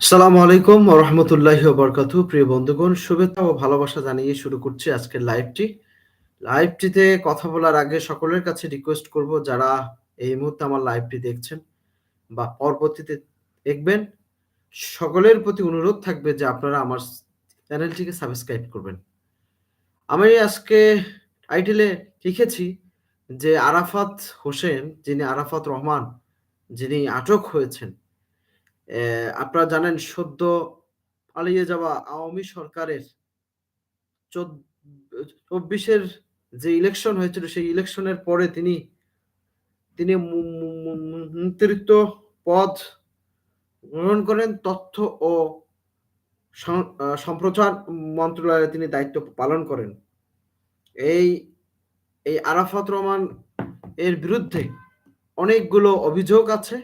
সালামু আলাইকুম রহমতুল্লাহ বরকাত প্রিয় বন্ধুগণ, শুভেচ্ছা ও ভালোবাসা জানিয়ে শুরু করছি আজকের লাইভটি লাইভটিতে কথা বলার আগে সকলের কাছে রিকোয়েস্ট করব যারা এই মুহূর্তে আমার লাইভটি দেখছেন বা পরবর্তীতে দেখবেন, সকলের প্রতি অনুরোধ থাকবে যে আপনারা আমার চ্যানেলটিকে সাবস্ক্রাইব করবেন। আমি আজকে টাইটেলে লিখেছি যে আরাফাত হোসেন, যিনি আরাফাত রহমান, যিনি আটক হয়েছেন আপনারা জানেন সদ্য পালিয়ে যাওয়া আওয়ামী সরকারের চব্বিশের যে ইলেকশন হয়েছিল, সেই ইলেকশনের পরে তিনি তিনি মন্ত্রিত্ব পদ গ্রহণ করেন। তথ্য ও সম্প্রচার মন্ত্রণালয়ে তিনি দায়িত্ব পালন করেন। এই এই আরাফাত রহমান এর বিরুদ্ধে অনেকগুলো অভিযোগ আছে।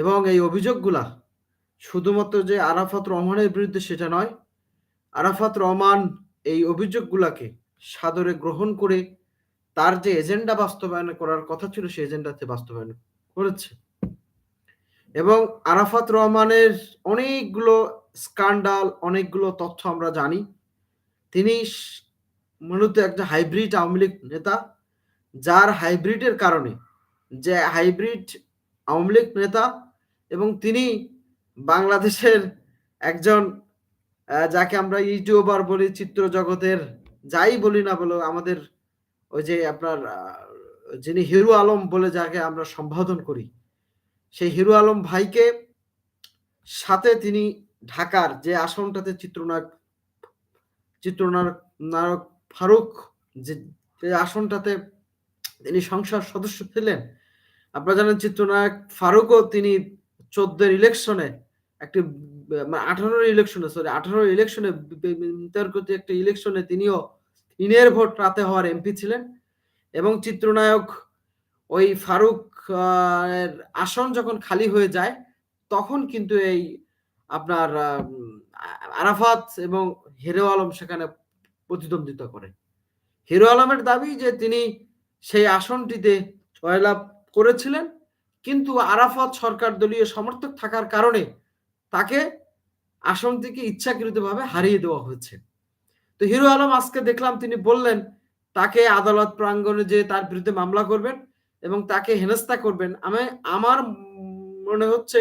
এবং এই অভিযোগগুলা শুধুমাত্র যে আরাফাত রহমানের বিরুদ্ধে সেটা নয়, আরাফাত রহমান এই অভিযোগগুলাকে সাদরে গ্রহণ করে তার যে এজেন্ডা বাস্তবায়ন করার কথা ছিল সেই এজেন্ডাতে বাস্তবায়ন করেছে। এবং আরাফাত রহমানের অনেকগুলো স্কান্ডাল, অনেকগুলো তথ্য আমরা জানি। তিনি মূলত একটা হাইব্রিড আওয়ামী লীগ নেতা, যার হাইব্রিডের কারণে যে হাইব্রিড আওয়ামী লীগ নেতা এবং তিনি বাংলাদেশের একজন যাকে আমরা ইউটিউবার বলি চিত্র জগতের যাই বলি না বলো, আমাদের ওই যে আপনার যিনি হিরু আলম বলে যাকে আমরা সম্বোধন করি, সেই হিরু আলম ভাইকে সাথে তিনি ঢাকার যে আসনটাতে চিত্রনায়ক চিত্রনায়ক, নায়ক ফারুক যে আসনটাতে তিনি সংসদ সদস্য ছিলেন, আপনারা জানেন চিত্রনায়ক ফারুকও তিনি চোদ্দের ইলেকশনে একটি আঠারোর ইলেকশনে সরি আঠারো ইলেকশনে বিতর্কিত একটি ইলেকশনে তিনিও তিনের ভোট রাতে হওয়ার এমপি ছিলেন এবং চিত্রনায়ক ওই ফারুক আসন যখন খালি হয়ে যায়, তখন কিন্তু এই আপনার আরাফাত এবং হিরো আলম সেখানে প্রতিদ্বন্দ্বিতা করে। হিরো আলমের দাবি যে তিনি সেই আসনটিতে জয়লাভ করেছিলেন। কিন্তু আরাফাত সরকার দলীয় সমর্থক থাকার কারণে তাকে আসন থেকে ইচ্ছাকৃতভাবে হারিয়ে দেওয়া হয়েছে। তো হিরো আলম আজকে দেখলাম তিনি বললেন, তাকে আদালত প্রাঙ্গণে যে তার বিরুদ্ধে মামলা করবেন এবং তাকে হেনস্থা করবেন। আমি, আমার মনে হচ্ছে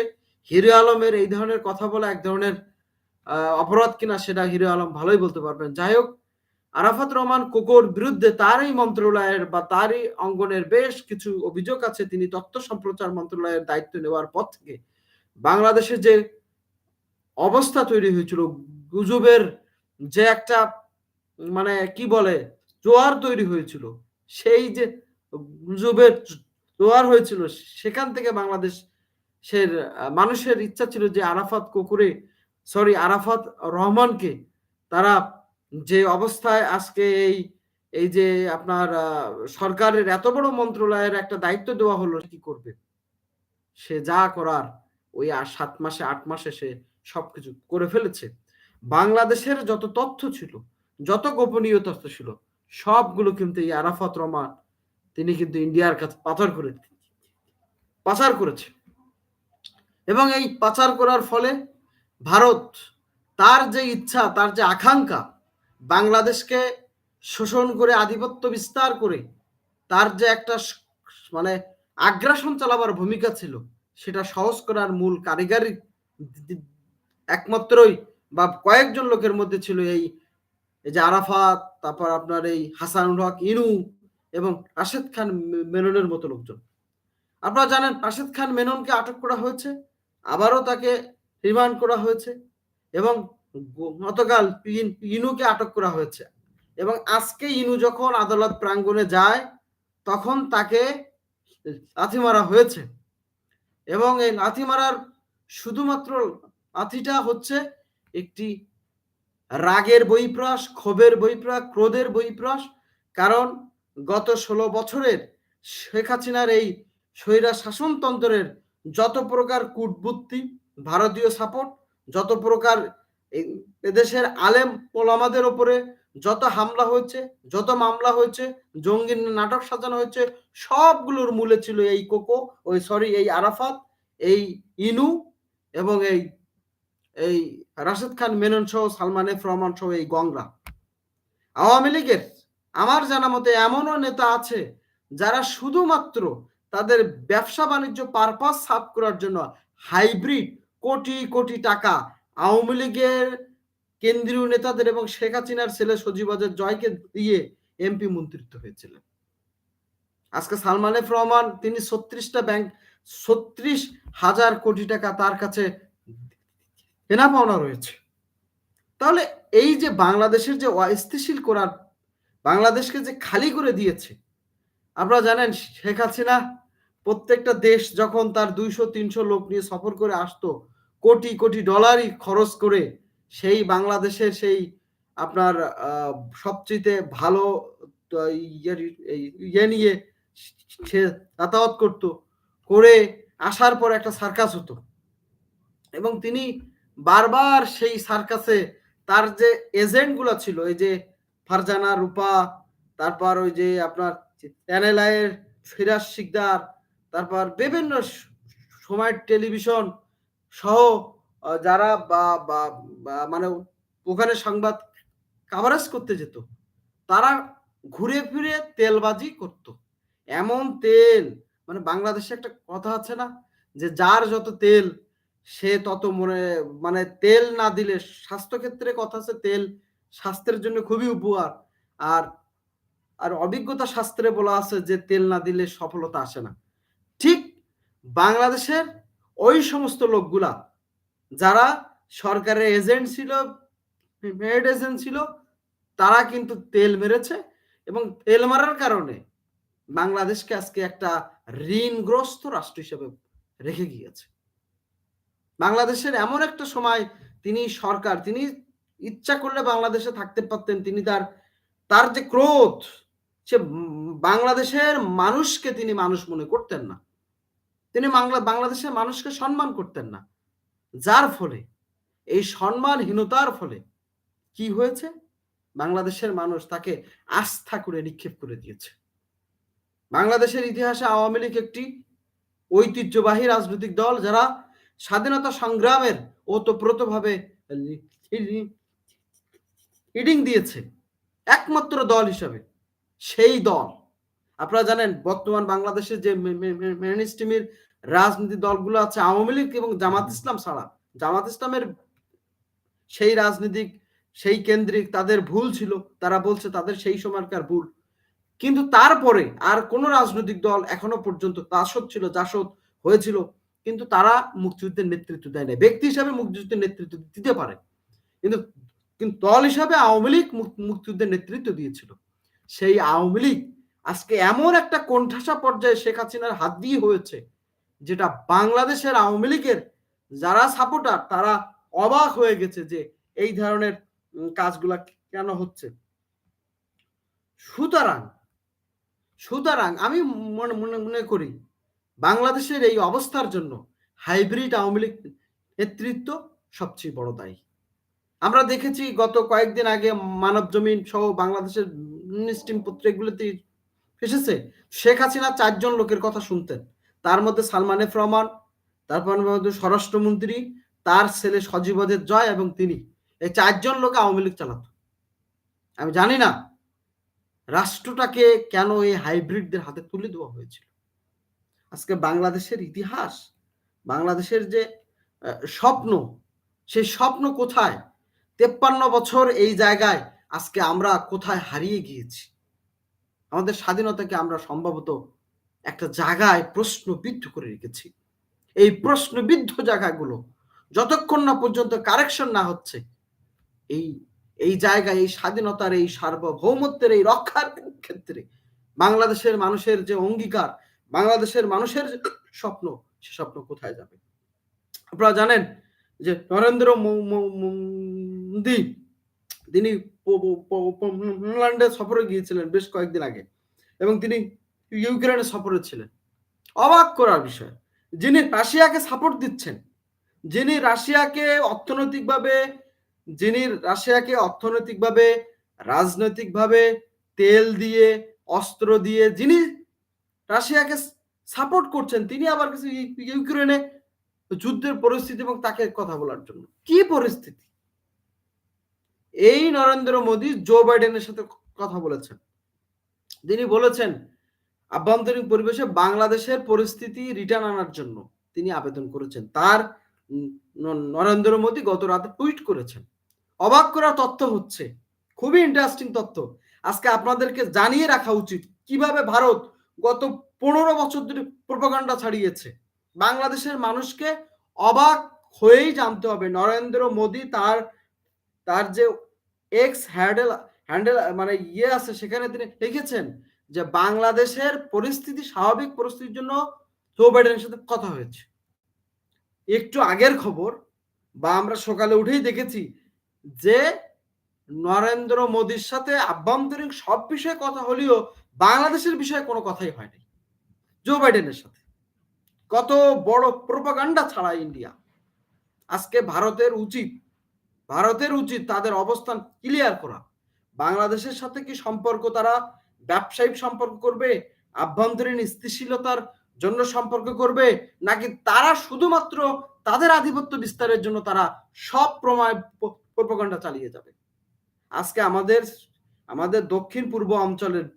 হিরো আলমের এই ধরনের কথা বলা এক ধরনের অপরাধ কিনা সেটা হিরো আলম ভালোই বলতে পারবেন। যাই হোক আরাফাত রহমান কোকোর বিরুদ্ধে তারই মন্ত্রণালয়ের বা তারই অঙ্গনের বেশ কিছু অভিযোগ আছে। তিনি তথ্য সম্প্রচার মন্ত্রণালয়ের দায়িত্ব নেওয়ার পর থেকে বাংলাদেশে যে অবস্থা তৈরি হয়েছিল, গুজবের যে একটা মানে কি বলে, জোয়ার তৈরি হয়েছিল, সেই যে গুজবের জোয়ার হয়েছিল, সেখান থেকে বাংলাদেশ সে মানুষের ইচ্ছা ছিল যে আরাফাত কুকুরে সরি আরাফাত রহমানকে তারা যে অবস্থায় আজকে এই এই যে আপনার সরকারের এত বড় মন্ত্রণালয়ের একটা দায়িত্ব দেওয়া হলো কি করবে? সে যা করার ওই সাত মাসে, আট মাসে সে সবকিছু করে ফেলেছে। বাংলাদেশের যত তথ্য ছিল, যত গোপনীয় তথ্য ছিল, সবগুলো কিন্তু এই আরাফাত রহমান, তিনি কিন্তু ইন্ডিয়ার কাছে পাচার করে, পাচার করেছে। এবং এই পাচার করার ফলে ভারত তার যে ইচ্ছা, তার যে আকাঙ্ক্ষা বাংলাদেশকে শোষণ করে আধিপত্য বিস্তার করে তার যে একটা মানে আগ্রাসন চালাবার ভূমিকা ছিল, সেটা সহজ করার মূল কারিগরি একমাত্রই বা কয়েকজন লোকের মধ্যে ছিল এই যে আরাফাত, তারপর আপনার এই হাসানুল হক, ইনু এবং রাশেদ খান মেননের মতো লোকজন। আপনারা জানেন রাশেদ খান মেননকে আটক করা হয়েছে, আবারও তাকে রিমান্ড করা হয়েছে এবং গতকাল ইনুকে আটক করা হয়েছে। এবং আজকে ইনু যখন আদালত প্রাঙ্গণে যায়, তখন তাকে লাথি মারা হয়েছে। এবং এই লাথি মারার শুধুমাত্র লাথিটা হচ্ছে একটি রাগের বইপ্রাস ক্ষোভের বইপ্রাস ক্রোধের বইপ্রাস কারণ গত ষোলো বছরের শেখ হাসিনার এই স্বৈরা শাসনতন্ত্রের যত প্রকার কূটবুদ্ধি, ভারতীয় সাপোর্ট, যত প্রকার এদেশের আলেম ওলামাদের ওপরে যত হামলা হয়েছে, যত মামলা হয়েছে জঙ্গি নাটক সাজানো হয়েছে, সবগুলোর মূলে ছিল এই কোকো, ওই সরি, এই আরাফাত, এই ইনু এবং এই এই রাশেদ খান মেনন সহ সালমান এফ রহমান সহ এই গংরা। আওয়ামী লীগের আমার জানা মতে এমনও নেতা আছে যারা শুধুমাত্র তাদের ব্যবসা বাণিজ্য পারপাস সাফ করার জন্য হাইব্রিড কোটি কোটি টাকা আওয়ামী লীগের কেন্দ্রীয় নেতাদের এবং শেখ হাসিনার ছেলে সজীব সজীবাজের জয়কে দিয়ে এমপি মন্ত্রিত্ব হয়েছিলেন। আজকে সালমান এফ রহমান, তিনি ছত্রিশটা ব্যাংক, ছত্রিশ হাজার কোটি টাকা তার কাছে কেনা পাওনা রয়েছে। তাহলে এই যে বাংলাদেশের যে অস্থিতিশীল করার, বাংলাদেশকে যে খালি করে দিয়েছে, আপনারা জানেন শেখ হাসিনা প্রত্যেকটা দেশ যখন তার দুইশো, তিনশো লোক নিয়ে সফর করে আসতো কোটি কোটি ডলারই খরচ করে সেই বাংলাদেশের সেই আপনার সবচেয়ে ভালো ইয়ে নিয়ে সে যাতায়াত করত, করে আসার পর একটা সার্কাস হতো। এবং তিনি বারবার সেই সার্কাসে তার যে এজেন্টগুলো ছিল, এই যে ফারজানা, রূপা, তারপর ওই যে আপনার এনএলআইয়ের ফিরাজ শিকদার, তারপর বিভিন্ন সময় টেলিভিশন সহ যারা বা মানে ওখানে সংবাদ কাভারেজ করতে যেত, তারা ঘুরে ফিরে তেলবাজি করত। এমন তেল মানে বাংলাদেশে একটা কথা আছে না, যে যার যত তেল, সে তত মনে মানে তেল না দিলে স্বাস্থ্যক্ষেত্রে কথা আছে, তেল স্বাস্থ্যের জন্য খুবই উপকার আর আর অভিজ্ঞতা শাস্ত্রে বলা আছে যে তেল না দিলে সফলতা আসে না। ঠিক বাংলাদেশের ওই সমস্ত লোকগুলা, যারা সরকারের এজেন্ট ছিল মেড এজেন্ট ছিল, তারা কিন্তু তেল মেরেছে এবং তেল মারার কারণে বাংলাদেশকে আজকে একটা ঋণগ্রস্ত রাষ্ট্র হিসেবে রেখে গিয়েছে। বাংলাদেশের এমন একটা সময় তিনি সরকার, তিনি ইচ্ছা করলে বাংলাদেশে থাকতে পারতেন, তিনি তার তার যে ক্রোধ, সে বাংলাদেশের মানুষকে তিনি মানুষ মনে করতেন না। তিনি বাংলা বাংলাদেশের মানুষকে সম্মান করতেন না। যার ফলে, এই সম্মানহীনতার ফলে কি হয়েছে? বাংলাদেশের মানুষ তাকে আস্থা করে নিক্ষেপ করে দিয়েছে। বাংলাদেশের ইতিহাসে আওয়ামী লীগ একটি ঐতিহ্যবাহী রাজনৈতিক দল যারা স্বাধীনতা সংগ্রামের ওতপ্রোতভাবে লিডিং দিয়েছে। একমাত্র দল হিসাবে সেই দল আপনারা জানেন বর্তমান বাংলাদেশের যে মেনস্ট্রিমের রাজনীতি দলগুলো আছে আওয়ামী লীগ এবং জামাত ইসলাম ছাড়া। জামাত ইসলামের সেই রাজনীতিক সেই কেন্দ্রিক তাদের ভুল ছিল তারা বলছে তাদের সেই সময়কার ভুল। কিন্তু তারপরে আর কোন রাজনৈতিক দল এখনও পর্যন্ত তাসদ ছিল জাসদ হয়েছিল কিন্তু তারা মুক্তিযুদ্ধের নেতৃত্ব দেয় না ব্যক্তি হিসাবে মুক্তিযুদ্ধের নেতৃত্ব দিতে পারে কিন্তু কিন্তু দল হিসাবে আওয়ামী লীগ মুক্তিযুদ্ধের নেতৃত্ব দিয়েছিল। সেই আওয়ামী লীগ আজকে এমন একটা কোণঠাসা পর্যায়ে শেখ হাসিনার হাত দিয়ে হয়েছে, যেটা বাংলাদেশের আওয়ামী লীগের যারা সাপোর্টার তারা অবাক হয়ে গেছে যে এই ধরনের কাজগুলা কেন হচ্ছে। সুতরাং সুতরাং আমি মনে মনে মনে করি, বাংলাদেশের এই অবস্থার জন্য হাইব্রিড আওয়ামী লীগ নেতৃত্ব সবচেয়ে বড় দায়ী। আমরা দেখেছি গত কয়েকদিন আগে মানব জমিন সহ বাংলাদেশের স্ট্রিম পত্রিকাগুলোতে এসেছে। শেখ হাসিনা চারজন লোকের কথা শুনতেন। তার মধ্যে সালমান এফ রহমান, তারপর স্বরাষ্ট্রমন্ত্রী, তার ছেলে সজীবদের জয় এবং তিনি। এই চারজন লোকে আওয়ামী লীগ চালাত। আমি জানি না, রাষ্ট্রটাকে কেন এই হাইব্রিডদের হাতে তুলে দেওয়া হয়েছিল? আজকে বাংলাদেশের ইতিহাস, বাংলাদেশের যে স্বপ্ন, সেই স্বপ্ন কোথায়? তেপ্পান্ন বছর এই জায়গায় আজকে আমরা কোথায় হারিয়ে গিয়েছি? আমাদের স্বাধীনতাকে আমরা সম্ভবত একটা জায়গায় প্রশ্নবিদ্ধ করে রেখেছি। এই প্রশ্নবিদ্ধ জায়গাগুলো যতক্ষণ না পর্যন্ত কারেকশন না হচ্ছে, এই এই জায়গায়, এই স্বাধীনতার এই সার্বভৌমত্বের এই রক্ষার ক্ষেত্রে বাংলাদেশের মানুষের যে অঙ্গীকার, বাংলাদেশের মানুষের স্বপ্ন, সে স্বপ্ন কোথায় যাবে? আপনারা জানেন যে নরেন্দ্র মোদী, তিনি পোল্যান্ডে সফরে গিয়েছিলেন বেশ কয়েকদিন আগে। এবং তিনি ইউক্রেনে সফরে ছিলেন। অবাক করার বিষয়, যিনি রাশিয়াকে সাপোর্ট দিচ্ছেন, যিনি রাশিয়াকে অর্থনৈতিকভাবে, যিনি রাশিয়াকে অর্থনৈতিকভাবে, রাজনৈতিকভাবে তেল দিয়ে, অস্ত্র দিয়ে, যিনি রাশিয়াকে সাপোর্ট করছেন, তিনি আবার কিছু ইউক্রেনে যুদ্ধের পরিস্থিতি এবং তাকে কথা বলার জন্য। কি পরিস্থিতি? এই নরেন্দ্র মোদী জো বাইডেনের সাথে কথা বলেছেন। তিনি বলেছেন, আভ্যন্তরীণ পরিবেশে বাংলাদেশের পরিস্থিতি রিটার্ন আনার জন্য তিনি আবেদন করেছেন। তার নরেন্দ্র মোদী গত রাতে টুইট করেছেন। অবাক করা তথ্য হচ্ছে, খুবই ইন্টারেস্টিং তথ্য। আজকে আপনাদেরকে জানিয়ে রাখা উচিত কীভাবে ভারত গত পনেরো বছর ধরে প্রোপাগান্ডা ছাড়িয়েছে। বাংলাদেশের মানুষকে অবাক হয়েই জানতে হবে, নরেন্দ্র মোদী তার তার যে এক্স হ্যান্ডেল হ্যান্ডেল মানে ইয়ে আছে, সেখানে তিনি লিখেছেন যে বাংলাদেশের পরিস্থিতি, স্বাভাবিক পরিস্থিতির জন্য জো বাইডেনের সাথে কথা হয়েছে। একটু আগের খবর বা আমরা সকালে উঠেই দেখেছি যে নরেন্দ্র মোদীর সাথে আভ্যন্তরীণ সব বিষয়ে কথা হলেও বাংলাদেশের বিষয়ে কোনো কথাই হয়নি জো বাইডেনের সাথে। কত বড় প্রোপাগান্ডা ছাড়া ইন্ডিয়া। আজকে ভারতের উচিত ভারতের উচিত তাদের অবস্থান ক্লিয়ার করা। বাংলাদেশের সাথে কি সম্পর্ক তারা ব্যবসায়িক সম্পর্ক করবে? আভ্যন্তরীণ স্থিতিশীলতার জন্য সম্পর্ক করবে? নাকি তারা শুধুমাত্র তাদের আধিপত্য বিস্তারের জন্য তারা সব প্রমাণ চালিয়ে যাবে? আজকে আমাদের আমাদের দক্ষিণ পূর্ব অঞ্চলের,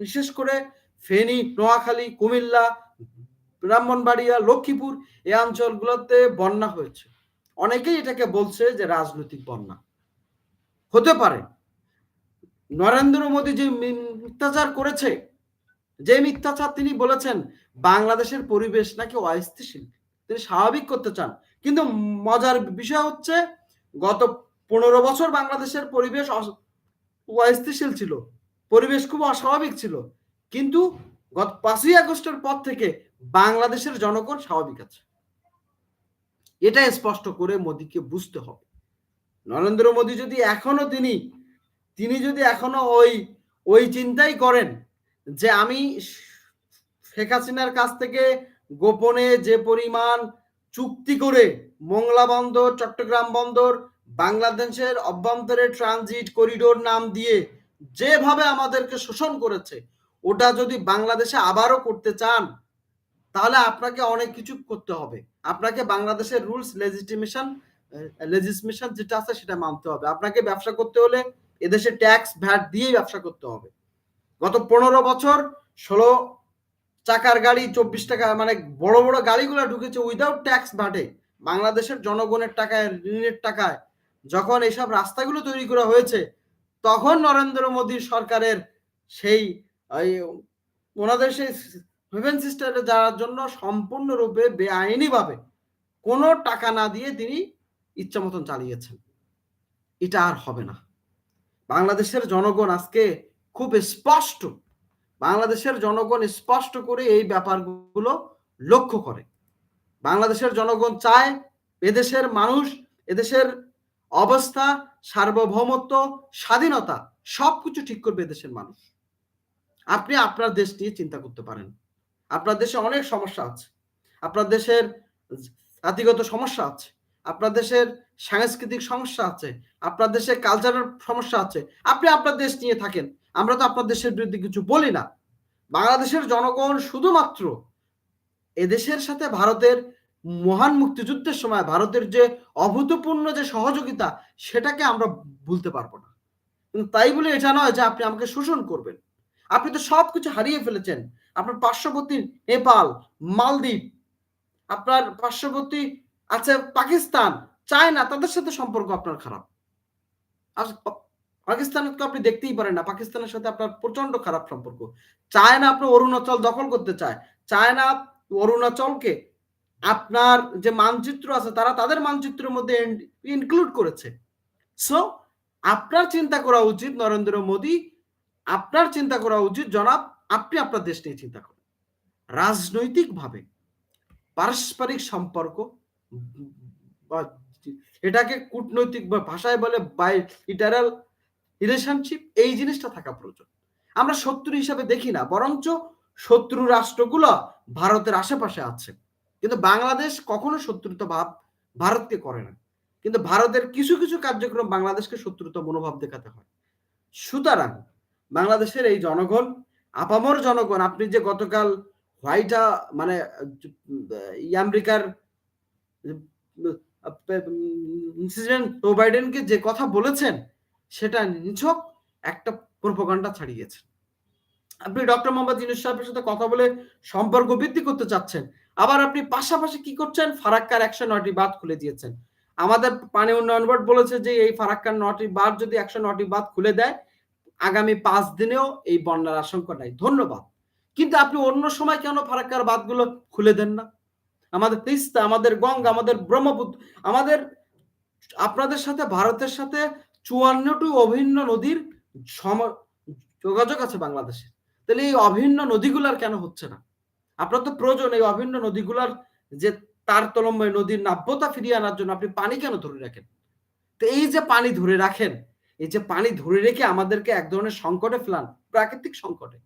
বিশেষ করে ফেনী, নোয়াখালী, কুমিল্লা, ব্রাহ্মণবাড়িয়া, লক্ষ্মীপুর, এই অঞ্চলগুলোতে বন্যা হয়েছে। অনেকেই এটাকে বলছে যে রাজনৈতিক বন্যা। হতে পারে। নরেন্দ্র মোদী যে মিথ্যাচার করেছে, যে মিথ্যাচার তিনি বলেছেন, বাংলাদেশের পরিবেশ নাকি অস্থিতিশীল তিনি স্বাভাবিক করতে চান। কিন্তু মজার বিষয় হচ্ছে, গত পনেরো বছর বাংলাদেশের পরিবেশ অস্থিতিশীল ছিল। পরিবেশ খুব অস্বাভাবিক ছিল। কিন্তু গত পাঁচই আগস্টের পর থেকে বাংলাদেশের জনগণ স্বাভাবিক আছে। এটা স্পষ্ট করে মোদীকে বুঝতে হবে। নরেন্দ্র মোদী যদি এখনও তিনি তিনি যদি এখনও ওই ওই চিন্তাই করেন যে আমি শেখ হাসিনার কাছ থেকে গোপনে যে পরিমাণ চুক্তি করে মোংলা বন্দর, চট্টগ্রাম বন্দর, বাংলাদেশের অভ্যন্তরে ট্রানজিট করিডোর নাম দিয়ে যেভাবে আমাদেরকে শোষণ করেছে, ওটা যদি বাংলাদেশে আবারও করতে চান তাহলে আপনাকে অনেক কিছু করতে হবে। আপনাকে বাংলাদেশের রুলস লেজিটিমেশন লেজিসমেশন যেটা আছে সেটা মানতে হবে। আপনাকে ব্যবসা করতে হলে এদেশে ট্যাক্স ভ্যাট দিয়েই ব্যবসা করতে হবে। গত পনেরো বছর ষোলো চাকার গাড়ি, চব্বিশ টাকা মানে বড় বড় গাড়িগুলো ঢুকেছে উইদাউট ট্যাক্স ভ্যাটে বাংলাদেশের জনগণের টাকায়, ঋণের টাকায় যখন এইসব রাস্তাগুলো তৈরি করা হয়েছে, তখন নরেন্দ্র মোদী সরকারের সেই ওনাদের সেই সেভেন সিস্টারে যাওয়ার জন্য সম্পূর্ণরূপে বেআইনিভাবে কোনো টাকা না দিয়ে তিনি ইচ্ছা মতন চালিয়েছেন। এটা আর হবে না। বাংলাদেশের জনগণ আজকে খুব স্পষ্ট, বাংলাদেশের জনগণ স্পষ্ট করে এই ব্যাপারগুলো লক্ষ্য করে। বাংলাদেশের জনগণ চায় এদেশের মানুষ, এদেশের অবস্থা, সার্বভৌমত্ব, স্বাধীনতা, সবকিছু ঠিক করবে দেশের মানুষ। আপনি আপনার দেশ নিয়ে চিন্তা করতে পারেন। আপনার দেশে অনেক সমস্যা আছে। আপনার দেশের জাতিগত সমস্যা আছে। আপনার দেশের সাংস্কৃতিক সমস্যা আছে। আপনার দেশে কালচারের সমস্যা আছে। আপনি আপনার দেশ নিয়ে থাকেন। আমরা তো আপনার দেশের বিরুদ্ধে কিছু বলি না। বাংলাদেশের জনগণ শুধুমাত্র এদেশের সাথে ভারতের মহান মুক্তিযুদ্ধের সময় ভারতের যে অভূতপূর্ণ যে সহযোগিতা, সেটাকে আমরা ভুলতে পারব না। কিন্তু তাই বলে এটা নয় যে আপনি আমাকে শোষণ করবেন। আপনি তো সবকিছু হারিয়ে ফেলেছেন। আপনার পার্শ্ববর্তী নেপাল, মালদ্বীপ, আপনার পার্শ্ববর্তী আছে পাকিস্তান, চায়না, তাদের সাথে সম্পর্ক আপনার খারাপ। পাকিস্তানের তো আপনি দেখতেই পারেন না, পাকিস্তানের সাথে আপনার প্রচণ্ড খারাপ সম্পর্ক। চায়না আপনি অরুণাচল দখল করতে চায়। চায়না অরুণাচলকে আপনার যে মানচিত্র আছে, তারা তাদের মানচিত্রের মধ্যে ইনক্লুড করেছে। সো আপনার চিন্তা করা উচিত নরেন্দ্র মোদী, আপনার চিন্তা করা উচিত জনাব আপনি আপনার দেশ নিয়ে চিন্তা করেন। রাজনৈতিকভাবে পারস্পরিক সম্পর্ক এটাকে কূটনৈতিক বা ভাষায় বলে বাই ইটারাল রিলেশনশিপ এই জিনিসটা থাকা প্রয়োজন। আমরা শত্রু হিসাবে দেখি না, বরঞ্চ শত্রু রাষ্ট্রগুলো ভারতের আশেপাশে আছে। কিন্তু বাংলাদেশ কখনো শত্রুতা ভাব ভারতকে করে না। কিন্তু ভারতের কিছু কিছু কার্যক্রম বাংলাদেশকে শত্রুতা মনোভাব দেখাতে হয়। সুতরাং বাংলাদেশের এই জনগণ আপামর জনগণ, আপনি যে গতকাল হোয়াইট মানে আমেরিকার প্রেসিডেন্ট বাইডেনকে যে কথা বলেছেন, সেটা নিছক একটা প্রোপাগান্ডা ছাড়িয়েছেন আপনি ডক্টর মোহাম্মদ ইউনুস সাহেবের সাথে কথা বলে সম্পর্ক বৃদ্ধি করতে চাচ্ছেন, আবার আপনি পাশাপাশি কি করছেন? ফারাক্কার একশো নয়টি বাদ খুলে দিয়েছেন। আমাদের পানি উন্নয়ন বোর্ড বলেছে যে এই ফারাক্কার নটি বাদ যদি একশো নটি বাদ খুলে দেয় আগামী পাঁচ দিনেও এই বন্যার আশঙ্কা নাই। ধন্যবাদ। কিন্তু আপনি অন্য সময় কেন ফারাক্কার বাদগুলো খুলে দেন না? আমাদের তিস্তা, আমাদের গঙ্গা, আমাদের ব্রহ্মপুত্র, আমাদের আপনাদের সাথে, ভারতের সাথে চুয়ান্নটি অভিন্ন নদীর সম, যোগাযোগ আছে বাংলাদেশে। তাহলে এই অভিন্ন নদীগুলার কেন হচ্ছে না? আপনার তো প্রয়োজন এই অভিন্ন নদীগুলার যে তার তলম্বয় নদীর নাব্যতা ফিরিয়ে আনার জন্য আপনি পানি কেন ধরে রাখেন? তো এই যে পানি ধরে রাখেন এই যে পানি ধরে রেখে আমাদেরকে এক ধরনের সংকটে ফেলান, প্রাকৃতিক সংকটে।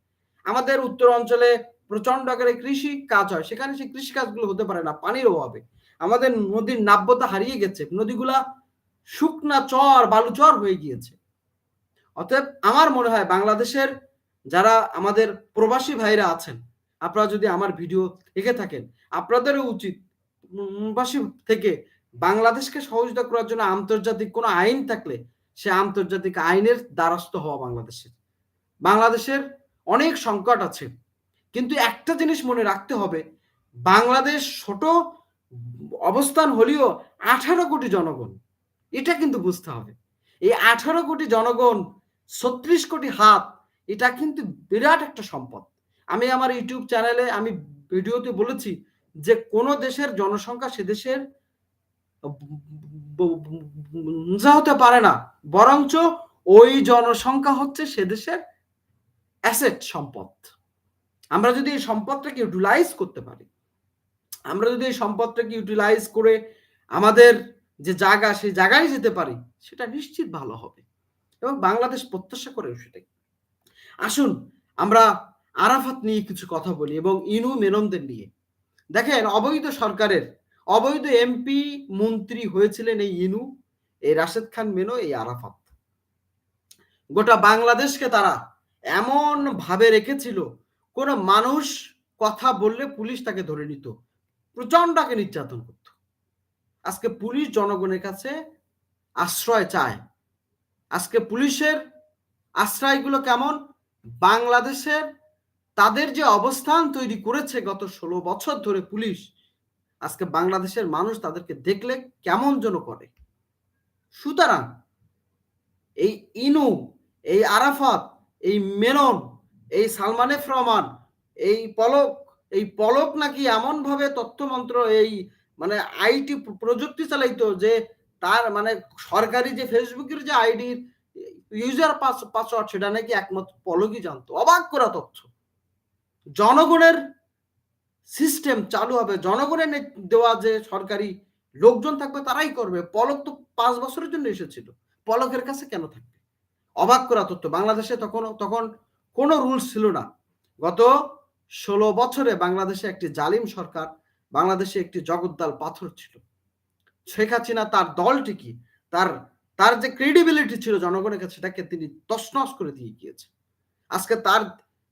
আমাদের উত্তর অঞ্চলে প্রচণ্ড আকারে কৃষি কাজ হয়, সেখানে সেই কৃষি কাজগুলো হতে পারে না, পানির অভাবে। আমাদের নদীর নাব্যতা হারিয়ে গেছে, নদীগুলা শুকনা চর বালুচর হয়ে গিয়েছে। অতএব আমার মনে হয় বাংলাদেশের যারা আমাদের প্রবাসী ভাইরা আছেন, আপনারা যদি আমার ভিডিও দেখে থাকেন, আপনাদেরও উচিত প্রবাসী থেকে বাংলাদেশকে সহযোগিতা করার জন্য আন্তর্জাতিক কোনো আইন থাকলে সে আন্তর্জাতিক আইনের দ্বারস্থ হওয়া বাংলাদেশের। বাংলাদেশের অনেক সংকট আছে, কিন্তু একটা জিনিস মনে রাখতে হবে, বাংলাদেশ ছোট অবস্থান হলেও আঠারো কোটি জনগণ, এটা কিন্তু বুঝতে হবে। এই আঠারো কোটি জনগণ, ছত্রিশ কোটি হাত, এটা কিন্তু বিরাট একটা সম্পদ। আমি আমার ইউটিউব চ্যানেলে আমি ভিডিওতে বলেছি যে কোন দেশের জনসংখ্যা সে দেশের হতে পারে না বরঞ্চ ওই জনসংখ্যা হচ্ছে সে দেশের অ্যাসেট সম্পদ আমরা যদি এই সম্পদটাকে ইউটিলাইজ করতে পারি আমরা যদি এই সম্পদটাকে ইউটিলাইজ করে আমাদের যে জায়গা সেই জায়গায় যেতে পারি সেটা নিশ্চিত ভালো হবে এবং বাংলাদেশ প্রত্যাশা করে সেটাই আসুন আমরা আরাফাত নিয়ে কিছু কথা বলি এবং ইনু মেননদের নিয়ে দেখেন অবৈধ সরকারের অবৈধ এমপি মন্ত্রী হয়েছিলেন এই ইনু, এই রাশেদ খান মেনো, এই আরাফাত। গোটা বাংলাদেশকে তারা এমন ভাবে রেখেছিল, কোন মানুষ কথা বললে পুলিশ তাকে ধরে নিত প্রচন্ডকে নির্যাতন করত। আজকে পুলিশ জনগণের কাছে আশ্রয় চায়। আজকে পুলিশের আশ্রয়গুলো কেমন? বাংলাদেশের তাদের যে অবস্থান তৈরি করেছে গত ষোলো বছর ধরে পুলিশ আজকে বাংলাদেশের মানুষ তাদেরকে দেখলে কেমন যেন করে। সুতরাং এই ইনু, এই আরাফাত, এই মেনন এই সালমান এফ রহমান, এই পলক এই পলক নাকি এমন ভাবে তথ্যমন্ত্র, এই মানে আইটি প্রযুক্তি চালাইতো যে তার মানে সরকারি যে ফেসবুকের যে আইডির ইউজার পাসওয়ার্ড সেটা নাকি একমাত্র পলকই জানতো। অবাক করা তথ্য। জনগণের সিস্টেম চালু হবে। জনগণের দেওয়া যে সরকারি লোকজন থাকবে তারাই করবে। পলক তো পাঁচ বছরের জন্য এসেছিল। পলকের কাছে কেন থাকবে? অবাক করা তথ্য। বাংলাদেশে তখন তখন কোনো রুলস ছিল না। গত ষোলো বছরে বাংলাদেশে একটি জালিম সরকার, বাংলাদেশে একটি জগদ্দাল পাথর ছিল। শেখ হাসিনা তার দলটি কি? তার তার যে ক্রেডিবিলিটি ছিল জনগণের কাছে, সেটাকে তিনি তসনস করে দিয়ে গিয়েছে। আজকে তার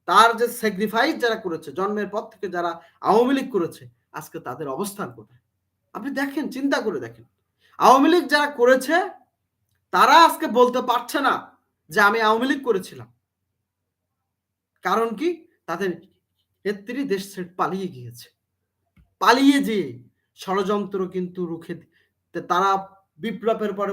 তার যে স্যাক্রিফাইস যারা করেছে, জন্মের পর থেকে যারা আওয়ামী লীগ করেছে, আজকে তাদের অবস্থান কোথায়? আপনি দেখেন, চিন্তা করে দেখেন। আওয়ামী লীগ যারা করেছে, তারা আজকে বলতে পারছে না যে আমি আওয়ামী লীগ করেছিলাম। কারণ কি? তাদের নেত্রী দেশ পালিয়ে গিয়েছে। পালিয়ে যে ষড়যন্ত্র কিন্তু রুখে তারা বিপ্লবের পরে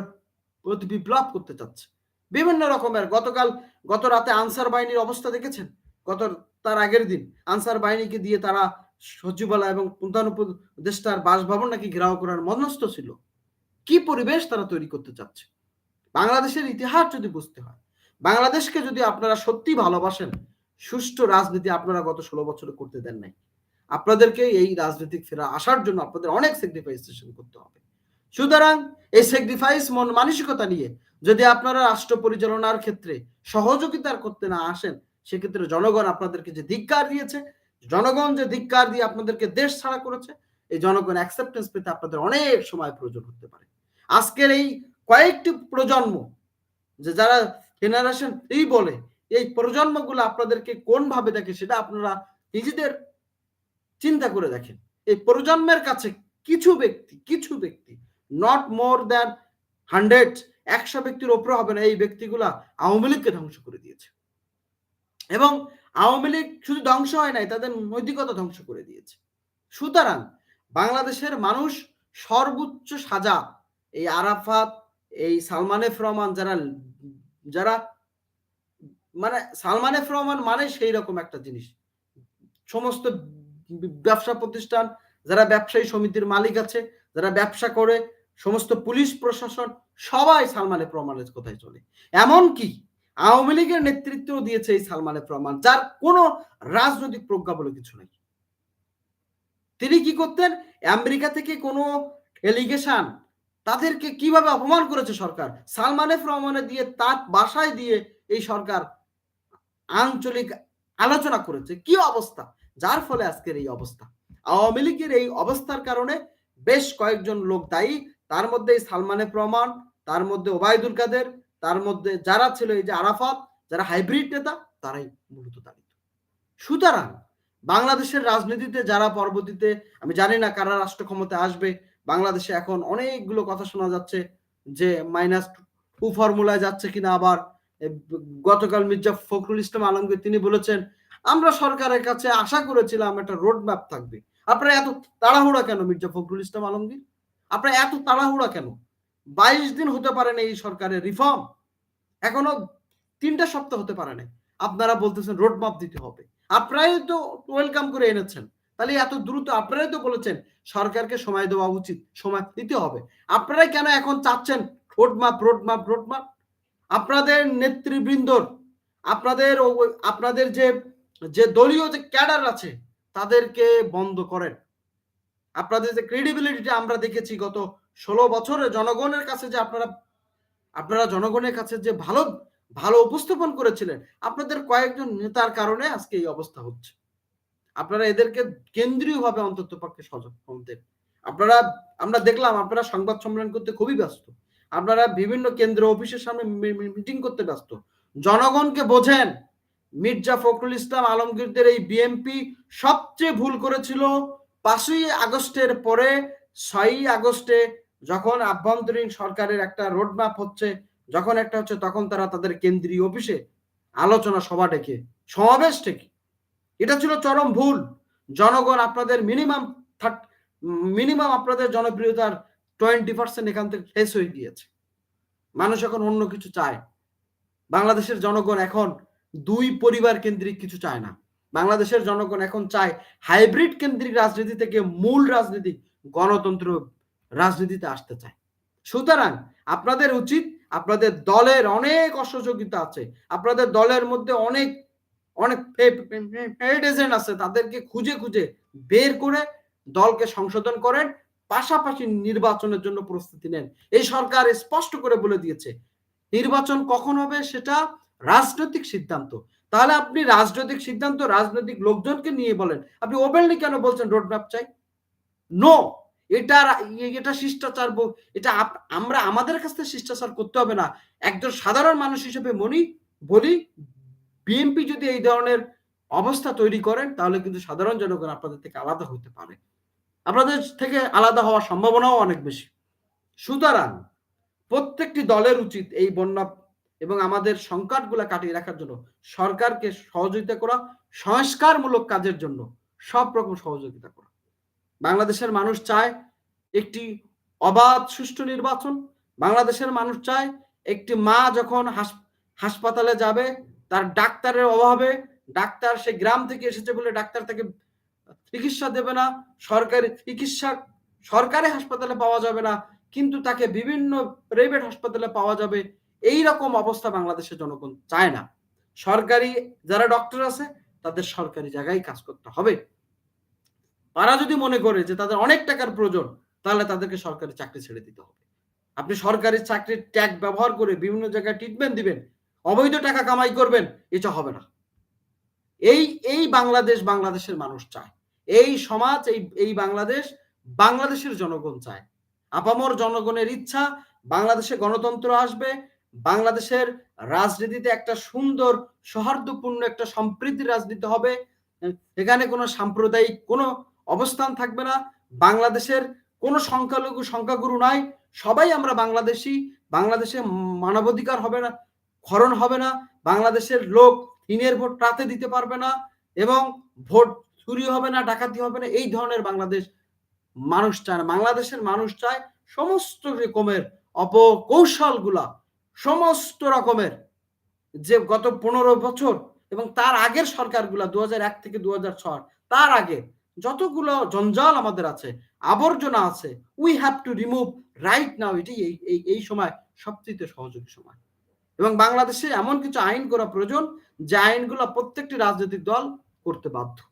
প্রতি বিপ্লব করতে চাচ্ছে। বিভিন্ন রকমের, গতকাল গত রাতে আনসার বাহিনীর অবস্থা দেখেছেন? গত তার আগের দিন। আনসার বাহিনীকে দিয়ে তারা সচিবালয় এবং প্রধান বাসভবন নাকি ঘেরাও করার মনস্থ ছিল। কি পরিবেশ তারা তৈরি করতে চাচ্ছে? বাংলাদেশের ইতিহাস যদি বুঝতে হয়, বাংলাদেশকে যদি আপনারা সত্যি ভালোবাসেন, সুষ্ঠু রাজনীতি আপনারা গত ষোলো বছরে করতে দেন নাই। আপনাদেরকে এই রাজনৈতিক ফেরা আসার জন্য আপনাদের অনেক স্যাক্রিফাইসেশন করতে হবে। সুতরাং এই স্যাক্রিফাইস মন মানসিকতা নিয়ে যদি আপনারা রাষ্ট্র পরিচালনার ক্ষেত্রে সহযোগিতার করতে না আসেন সেক্ষেত্রে জনগণ আপনাদেরকে যে ধিক্কার দিয়েছে, জনগণ যে ধিক্কার দিয়ে আপনাদেরকে দেশ ছাড়া করেছে, এই জনগণ অ্যাকসেপ্টেন্স পেতে আপনাদের অনেক সময় প্রয়োজন হতে পারে। আজকের এই কয়েকটি প্রজন্ম, যে যারা জেনারেশন এই বলে, এই প্রজন্মগুলো আপনাদেরকে কোন ভাবে দেখে সেটা আপনারা নিজেদের চিন্তা করে দেখেন। এই প্রজন্মের কাছে কিছু ব্যক্তি কিছু ব্যক্তি নট মোর দ্যান হান্ড্রেড একশো ব্যক্তির ওপরে হবে না, এই ব্যক্তিগুলা আওয়ামী লীগকে ধ্বংস করে দিয়েছে। এবং আওয়ামী লীগ শুধু ধ্বংস হয় নাই, তাদের নৈতিকতা ধ্বংস করে দিয়েছে। সুতরাং বাংলাদেশের মানুষ সর্বোচ্চ সাজা, এই আরাফাত, এই সালমান এফ রহমান যারা যারা মানে সালমান এফ রহমান মানে সেই রকম একটা জিনিস। সমস্ত ব্যবসা প্রতিষ্ঠান, যারা ব্যবসায়ী সমিতির মালিক আছে, যারা ব্যবসা করে, সমস্ত পুলিশ প্রশাসন, সবাই সালমান এফ রহমানের কোথায় চলে। এমনকি আওয়ামী লীগের নেতৃত্ব দিয়েছে এই সালমান এফ রহমান যার কোনো রাজনৈতিক প্রজ্ঞা বলে কিছু নেই। তিনি কি করতেন? আমেরিকা থেকে কোনো এলিগেশন তাদেরকে কীভাবে অপমান করেছে সরকার? সালমান এফ রহমানের দিয়ে তার বাসায় দিয়ে এই সরকার আঞ্চলিক আলোচনা করেছে। কি অবস্থা? যার ফলে আজকের এই অবস্থা। আওয়ামী লীগের এই অবস্থার কারণে বেশ কয়েকজন লোক দায়ী। তার মধ্যে সালমান এফ রহমান তার মধ্যে ওবায়দুল কাদের তার মধ্যে যারা ছিল এই যে আরাফাত, যারা হাইব্রিড নেতা, তারাই মূলত দাঁড়িত সুতরাং বাংলাদেশের রাজনীতিতে যারা পরবর্তীতে, আমি জানি না কারা রাষ্ট্র ক্ষমতায় আসবে, বাংলাদেশে এখন অনেকগুলো কথা শোনা যাচ্ছে যে মাইনাস টু ফর্মুলায় যাচ্ছে কিনা আবার গতকাল মির্জা ফখরুল ইসলাম আলমগীর তিনি বলেছেন, আমরা সরকারের কাছে আশা করেছিলাম একটা রোড ম্যাপ থাকবে। আপনারা এত তাড়াহুড়া কেন মির্জা ফখরুল ইসলাম আলমগীর? আপনারা এত তাড়াহুড়া কেন? বাইশ দিন হতে পারে না এই সরকারের রিফর্ম এখনও তিনটা সপ্তাহ হতে পারে না আপনারা বলতেছেন রোড ম্যাপ দিতে হবে। আপনারাই তো ওয়েলকাম করে এনেছেন। তাহলে এত দ্রুত আপনারাই তো বলেছেন সরকারকে সময় দেওয়া উচিত, সময় দিতে হবে। আপনারাই কেন এখন চাচ্ছেন road map road map road map আপনাদের নেতৃবৃন্দর, আপনাদের আপনাদের যে যে দলীয় যে ক্যাডার আছে, তাদেরকে বন্ধ করেন। আপনাদের যে ক্রেডিবিলিটিটা আমরা দেখেছি গত ষোলো বছরে জনগণের কাছে যে আপনারা আপনারা জনগণের কাছে যে ভালো ভালো উপস্থাপন করেছিলেন, আপনাদের কয়েকজন নেতার কারণে আজকে এই অবস্থা হচ্ছে। আপনারা এদেরকে কেন্দ্রীয়ভাবে অন্তত পক্ষে সচেতন আপনারা, আমরা দেখলাম আপনারা সংবাদ সম্মেলন করতে খুবই ব্যস্ত, আপনারা বিভিন্ন কেন্দ্র অফিসের সামনে মিটিং করতে ব্যস্ত। জনগণকে বোঝেন, মির্জা ফখরুল ইসলাম আলমগীরদের এই বিএমপি সবচেয়ে ভুল করেছিল পাঁচই আগস্টের পরে, ছয়ই আগস্টে যখন আভ্যন্তরীণ সরকারের একটা রোডম্যাপ হচ্ছে, যখন একটা হচ্ছে, তখন তারা তাদের কেন্দ্রীয় অফিসে আলোচনা সভা ডেকে, সমাবেশ ডেকে। এটা ছিল চরম ভুল। জনগণ আপনাদের মিনিমাম মিনিমাম আপনাদের জনপ্রিয়তার টোয়েন্টি পার্সেন্ট এখান থেকে শেষ হয়ে গিয়েছে। মানুষ এখন অন্য কিছু চায়। বাংলাদেশের জনগণ এখন দুই পরিবার কেন্দ্রিক কিছু চায় না। বাংলাদেশের জনগণ এখন চায় হাইব্রিড কেন্দ্রিক রাজনীতি থেকে মূল রাজনীতি, গণতন্ত্র রাজনীতিতে আসতে চায়। সুতরাং আপনাদের উচিত, আপনাদের দলের অনেক অসহযোগিতা আছে, আপনাদের দলের মধ্যে অনেক অনেক এজেন্ট আছে, তাদেরকে খুঁজে খুঁজে বের করে দলকে সংশোধন করেন, পাশাপাশি নির্বাচনের জন্য প্রস্তুতি নেন। এই সরকার স্পষ্ট করে বলে দিয়েছে, নির্বাচন কখন হবে সেটা রাজনৈতিক সিদ্ধান্ত। তাহলে আপনি রাজনৈতিক সিদ্ধান্ত, রাজনৈতিক লোকজনকে নিয়ে বলেন, আপনি ওপেনলি কেন বলছেন রোড ম্যাপ চাই? নো এটা এটা শিষ্টাচার এটা আমরা আমাদের কাছ থেকে শিষ্টাচার করতে হবে না। একজন সাধারণ মানুষ হিসেবে মনি, বলি বিএনপি যদি এই ধরনের অবস্থা তৈরি করেন, তাহলে কিন্তু সাধারণ জনগণ আপনাদের থেকে আলাদা হতে পারে। আপনাদের থেকে আলাদা হওয়ার সম্ভাবনাও অনেক বেশি। সুতরাং, প্রত্যেকটি দলের উচিত এই বন্যা এবং আমাদের সংকটগুলো কাটিয়ে রাখার জন্য সরকারকে সহযোগিতা করা, সংস্কারমূলক কাজের জন্য সব রকম সহযোগিতা বাংলাদেশের মানুষ চায় একটি অবাধ, সুষ্ঠু নির্বাচন। বাংলাদেশের মানুষ চায় একটি মা যখন হাসপাতালে যাবে, তার ডাক্তারের অভাবে, ডাক্তার সে গ্রাম থেকে এসেছে বলে ডাক্তার তাকে চিকিৎসা দেবে না, সরকারি চিকিৎসা, সরকারি হাসপাতালে পাওয়া যাবে না, কিন্তু তাকে বিভিন্ন প্রাইভেট হাসপাতালে পাওয়া যাবে, এই রকম অবস্থা বাংলাদেশের জনগণ চায় না। সরকারি যারা ডক্টর আছে, তাদের সরকারি জায়গায় কাজ করতে হবে। তারা যদি মনে করে যে তাদের অনেক টাকার প্রয়োজন, তাহলে তাদেরকে সরকারি চাকরি ছেড়ে দিতে হবে। আপনি সরকারি চাকরির ট্যাগ ব্যবহার করে বিভিন্ন জায়গায় ট্রিটমেন্ট দিবেন, অবৈধ টাকা কামাই করবেন, এটা হবে না। এই এই বাংলাদেশ বাংলাদেশের মানুষ চায়। এই সমাজ, এই এই বাংলাদেশ বাংলাদেশের জনগণ চায়। আপামর জনগণের ইচ্ছা, বাংলাদেশে গণতন্ত্র আসবে, বাংলাদেশের রাজনীতিতে একটা সুন্দর, সৌহার্দ্যপূর্ণ একটা সম্প্রীতির রাজনীতি হবে, এখানে কোনো সাম্প্রদায়িক কোনো অবস্থান থাকবে না। বাংলাদেশের কোনো সংখ্যালঘু, সংখ্যাগুরু নাই। সবাই আমরা বাংলাদেশি। বাংলাদেশে মানবাধিকার হবে না, ক্ষরণ হবে না। বাংলাদেশের লোক দিনের ভোট রাতে দিতে পারবে না এবং ভোট চুরি হবে না, ডাকাতি হবে না। এই ধরনের বাংলাদেশ মানুষ চায় না। বাংলাদেশের মানুষ চায় সমস্ত রকমের অপকৌশলগুলা, সমস্ত রকমের যে গত পনেরো বছর এবং তার আগের সরকারগুলা দু এক থেকে দু তার আগে যতগুলো জঞ্জাল আমাদের আছে, আবর্জনা আছে we have to remove right now এটি এই, এই- সময় সবচেয়ে সহযোগী সময়। এবং বাংলাদেশে এমন কিছু আইন করা প্রয়োজন, যে আইনগুলো প্রত্যেকটি রাজনৈতিক দল করতে বাধ্য।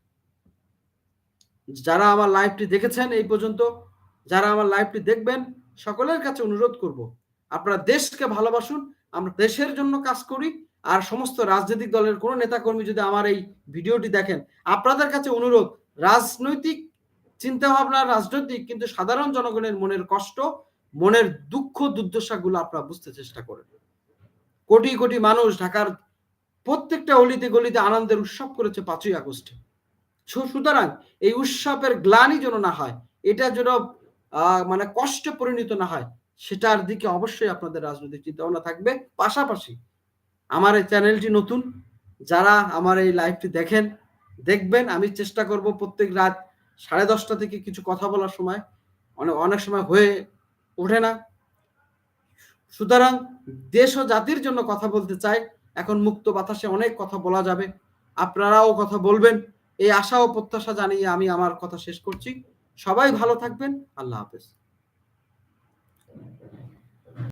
যারা আমার লাইভটি দেখেছেন এই পর্যন্ত, যারা আমার লাইভটি দেখবেন, সকলের কাছে অনুরোধ করব, আপনারা দেশকে ভালোবাসুন, আমরা দেশের জন্য কাজ করি, আর সমস্ত রাজনৈতিক দলের কোনো নেতাকর্মী যদি আমার এই ভিডিওটি দেখেন, আপনাদের কাছে অনুরোধ রাজনৈতিক চিন্তা ভাবনা রাজনৈতিক, কিন্তু সাধারণ জনগণের মনের কষ্ট, মনের দুঃখ, দুর্দশাগুলো আপনারা বুঝতে চেষ্টা করেন। কোটি কোটি মানুষ ঢাকার প্রত্যেকটা অলিতে গলিতে আনন্দের উৎসব করেছে পাঁচই আগস্টে। সুতরাং এই উৎসবের গ্লানি যেন না হয়, এটা যেন মানে কষ্টে পরিণত না হয়, সেটার দিকে অবশ্যই আপনাদের রাজনৈতিক চিন্তা ভাবনা থাকবে। পাশাপাশি আমার এই চ্যানেলটি নতুন, যারা আমার এই লাইভটি দেখেন দেখবেন, আমি চেষ্টা করব প্রত্যেক রাত সাড়ে দশটা থেকে কিছু কথা বলার সময়। অনেক অনেক সময় হয়ে ওঠে না। সুতরাং দেশ ও জাতির জন্য কথা বলতে চাই। এখন মুক্ত বাতাসে অনেক কথা বলা যাবে। আপনারাও কথা বলবেন। এই আশা ও প্রত্যাশা জানিয়ে আমি আমার কথা শেষ করছি। সবাই ভালো থাকবেন। আল্লাহ হাফেজ।